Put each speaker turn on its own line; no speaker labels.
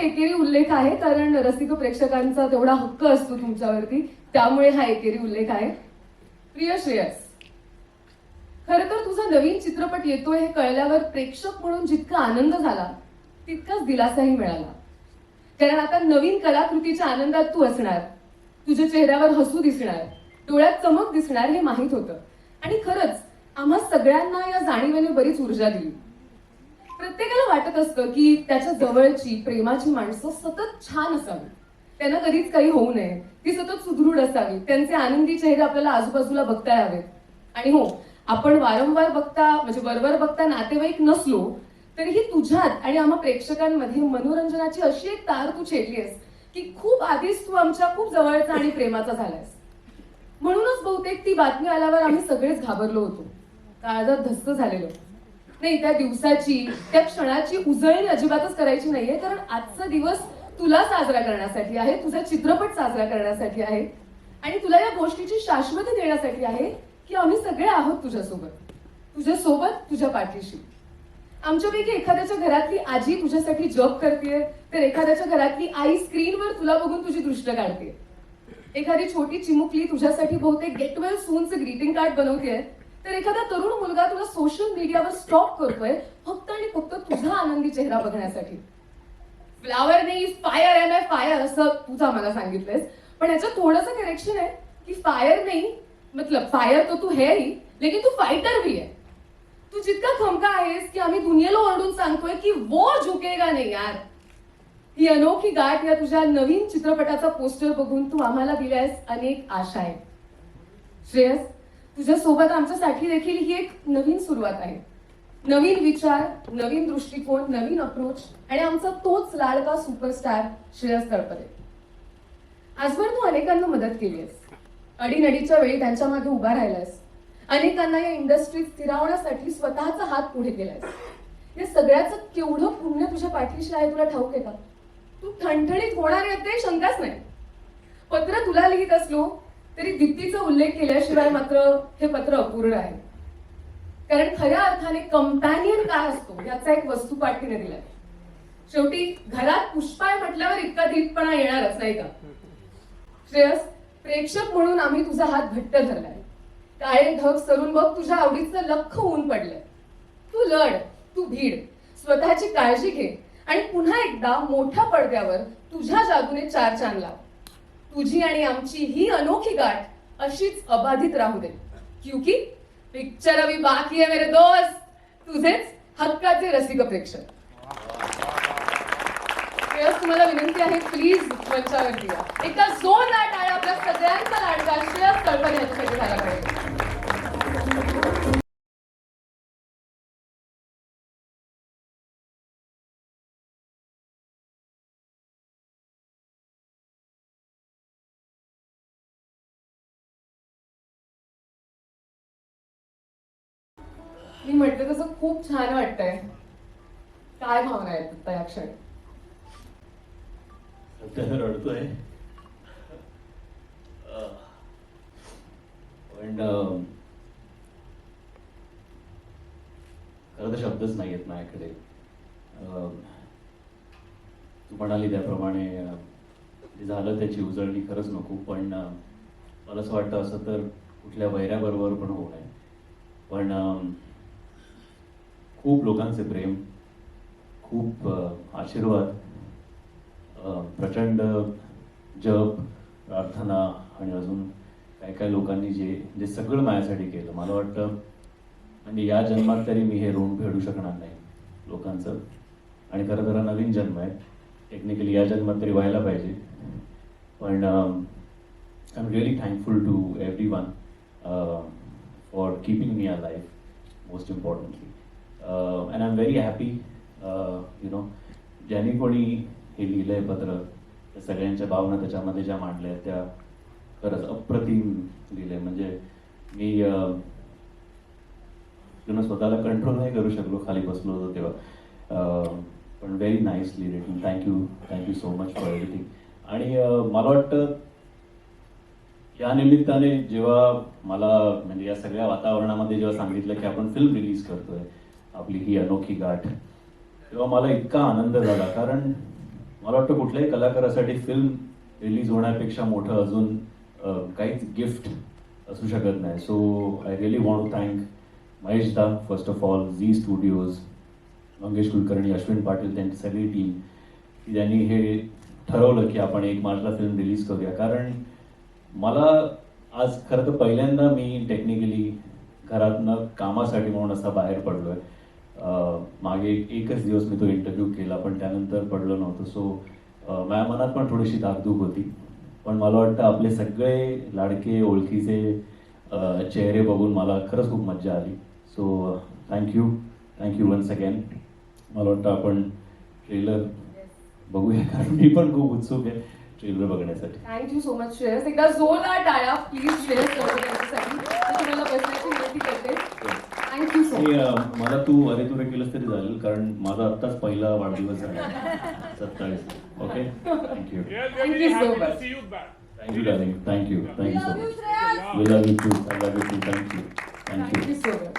एकेरी उल्लेख आहे कारण रसिक प्रेक्षकांचा तेवढा हक्क असतो तुमच्यावरती. त्यामुळे हा एकेरी उल्लेख आहे. प्रिय श्रेयस खर तर तुझा नवीन चित्रपट येतोय हे कळल्यावर प्रेक्षक म्हणून जितका आनंद झाला तितकाच दिलासाही मिळाला. कारण आता नवीन कलाकृतीच्या आनंदात तू असणार. तुझ्या चेहऱ्यावर हसू दिसणार डोळ्यात चमक दिसणार हे माहीत होतं. आणि खरंच आम्हा सगळ्यांना या जाणीवेने बरीच ऊर्जा दिली. प्रत्येकाला वाटत असतं की त्याच्या जवळची प्रेमाची माणसं सतत छान असावी. त्यांना कधीच काही होऊ नये. ती सतत सुदृढ असावी. त्यांचे आनंदी चेहरे आपल्याला आजूबाजूला बघता यावेत. आणि हो आपण वारंवार बघता म्हणजे वरवर बघता नातेवाईक नसलो तरीही तुझ्यात आणि आम्हा प्रेक्षकांमध्ये मनोरंजनाची अशी एक तार तू छेडलीस की खूप आधीच तू आमच्या खूप जवळचा आणि प्रेमाचा झालायस. म्हणूनच बहुतेक ती बातमी आल्यावर आम्ही सगळेच घाबरलो होतो. काळजात धस्त झालेलो. नाही त्या दिवसाची त्या क्षणाची उजळणी अजिबातच करायची नाहीये कारण आजचा दिवस तुला साजरा करण्यासाठी आहे तुझा चित्रपट साजरा करण्यासाठी आहे आणि तुला या गोष्टीची शाश्वती देण्यासाठी आहे की आम्ही सगळे आहोत तुझ्यासोबत. तुझ्यासोबत तुझ्या पाठीशी. आमच्यापैकी एखाद्याच्या घरातली आजी तुझ्यासाठी जॉब करते तर एखाद्याच्या घरातली आई स्क्रीनवर तुला बघून तुझी दृष्ट काढते एखादी छोटी चिमुकली तुझ्यासाठी बहुतेक गेट वेल सूनचं ग्रीटिंग कार्ड बनवते तर एखादा तरुण मुलगा तुला सोशल मीडियावर स्टॉक करतोय फक्त आणि फक्त तुझा आनंदी चेहरा बघण्यासाठी. फ्लावर नाही फायर एम आय फायर असं तुझा आम्हाला सांगितलंयस. पण याच्यात थोडंसं करेक्शन आहे की फायर नाही मतलब फायर तो तू है ही लेकिन तू फायटर भी है. तू जितका खमका आहेस की आम्ही दुनियेला ओरडून सांगतोय की वो झुकेगा नाही यार. ही अनोखी गाठ या तुझ्या नवीन चित्रपटाचा पोस्टर बघून तू आम्हाला दिल्यास अनेक आशा आहे. श्रेयस तुझ्या सोबत आमच्यासाठी देखील ही एक नवीन सुरुवात आहे. नवीन विचार नवीन दृष्टिकोन नवीन अप्रोच आणि आमचा तोच लाडका सुपरस्टार श्रेयस तळपदे. आजवर तू अनेकांना मदत केलीस अडीनडीच्या वेळी त्यांच्या मागे उभा राहिलास अनेकांना या इंडस्ट्रीत स्थिरावण्यासाठी स्वतःचा हात पुढे केलास या सगळ्याचं केवढं पुण्य तुझ्या पाठीशी आहे तुला ठाऊक आहे का? तू ठणठणीत होणार आहे ते शंकाच नाही. पत्र तुला लिहित असलो तरी दीप्तीचा उल्लेख केल्याशिवाय मात्र हे पत्र अपूर्ण आहे. कारण खऱ्या अर्थाने कंपॅनियन काय असतो याचा एक वस्तुपाठ तिने दिलाय. शेवटी घरात पुष्पाय म्हटल्यावर इतका धीटपणा येणारच नाही का? श्रेयस प्रेक्षक म्हणून आम्ही तुझा हात घट्ट धरलाय. काळे ढग सरून बघ तुझ्या आवडीचं लख होऊन पडलंय. तू लढ तू भीड स्वतःची काळजी घे आणि पुन्हा एकदा मोठ्या पडद्यावर तुझ्या जादूने चार चांद लाव. तुझी आणि आमची ही अनोखी गाठ अशीच अबाधित राहू दे. क्युकी पिक्चर अभी बाकी आहे मेरे दोस्त. तुझेच हक्काचे रसिक प्रेक्षक. तुम्हाला विनंती आहे प्लीज मंचावरती या. एका जोरदार टाळ्या आपल्या सगळ्यांचा लाडका श्रेयस तळपणे यांच्यासाठी झाला पाहिजे. मी म्हटलं तसं खूप छान वाटतंय. काय भावना आहेत आता या क्षणी?
सध्या रडतोय. पण खरं तर शब्दच नाही आहेत माझ्याकडे. तू म्हणाली त्याप्रमाणे जे झालं त्याची उजळणी खरंच नको पण मला असं वाटतं असं तर कुठल्या वैऱ्याबरोबर पण होऊ नये. पण खूप लोकांचे प्रेम खूप आशीर्वाद प्रचंड जप प्रार्थना आणि अजून काय काय लोकांनी जे जे सगळं माझ्यासाठी केलं. मला वाटतं म्हणजे या जन्मात तरी मी हे ऋण फेडू शकणार नाही लोकांचं. आणि खरं तर नवीन जन्म आहे. टेक्निकली या जन्मात तरी व्हायला पाहिजे. पण I am really thankful to everyone for keeping me a life most importantly very happy you know ज्यांनी कोणी हे लिहिलंय पत्र त्या सगळ्यांच्या भावना त्याच्यामध्ये ज्या मांडल्या आहेत त्या खरंच अप्रतिम लिहिलंय. म्हणजे मी यु स्वतःला कंट्रोल नाही करू शकलो खाली बसलो होतो तेव्हा. पण very nicely written thank you thank you so much for everything आणि मला वाटतं या निमित्ताने जेव्हा मला म्हणजे या सगळ्या वातावरणामध्ये जेव्हा सांगितलं की आपण फिल्म रिलीज करतोय आपली ही अनोखी गाठ. तेव्हा मला इतका आनंद झाला कारण मला वाटतं कुठल्याही कलाकारासाठी फिल्म रिलीज होण्यापेक्षा मोठं अजून काहीच गिफ्ट असू शकत नाही. So I really want to thank Mahesh da first of all Zee studios Mangesh Kulkarni Ashwin Patil त्यांची सगळी टीम की ज्यांनी हे ठरवलं की आपण एक मार्चला फिल्म रिलीज करूया. कारण मला आज खरं तर पहिल्यांदा मी टेक्निकली घरातनं कामासाठी म्हणून असा बाहेर पडलोय. मागे एकच दिवस मी तो इंटरव्ह्यू केला पण त्यानंतर पडलो नव्हतं. सो माझ्या मनात पण थोडीशी दागदूक होती. पण मला वाटतं आपले सगळे लाडके ओळखीचे चेहरे बघून मला खरंच खूप मजा आली. So thank you thank you once again मला वाटतं आपण ट्रेलर बघूया कारण मी पण खूप उत्सुक आहे ट्रेलर बघण्यासाठी.
Thank you so much Shreyas. एकदा जोरदार टाळ्या प्लीज श्रेयस तुम्हाला बसण्याची विनंती करते. थँक्यू सो
आणि
मच
अं, मला तू अरे तुरे केलंस तरी चालेल कारण माझा आत्ताच पहिला वाढदिवस झाला. सत्तावीस. Okay thank you. Thank you darling thank you thank you so much we love you too I love you too thank you thank you
thank you so much